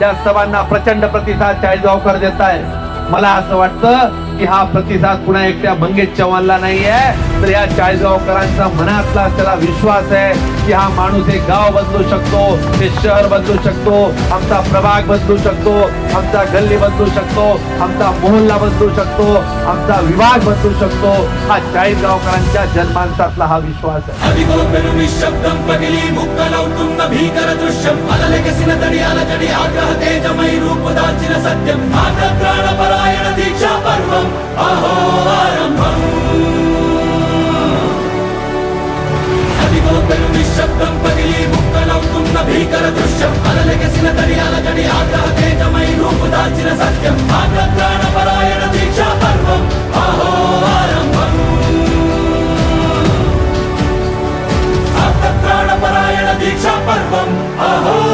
त्या सभांना प्रचंड प्रतिसाद चाळीसगावकर देत आहे मला असं वाटतं की हा प्रतिसाद पुन्हा एकट्या मंगेश चव्हाणला नाही आहे तर या चाळीसगावकरांचा मनातला त्याला विश्वास आहे की हा माणूस हे गाव बदलू शकतो हे शहर बदलू शकतो आमचा प्रभाग बदलू शकतो आमचा गल्ली बदलू शकतो आमचा मोहल्ला बदलू शकतो आमचा विभाग बदलू शकतो. हा चाळीसगावकरांच्या जन्मांतातला हा विश्वास आहे. భీకర దృశ్యం అలలెగసిన తడి అలజడి ఆగ్రహ తేజమై రూపు దాల్చిన సత్యం ఆగ్రాణ పరాయణ దీక్షా పర్వం అహో ఆరంభం. నిశ్శబ్దం పగిలి ముక్కలవుతున్న భీకర దృశ్యం అలలెగసిన తడి అలజడి ఆగ్రహ తేజమై రూపు దాల్చిన సత్యం ఆగ్రాణ ప్రాణపరాయణ Ahoy!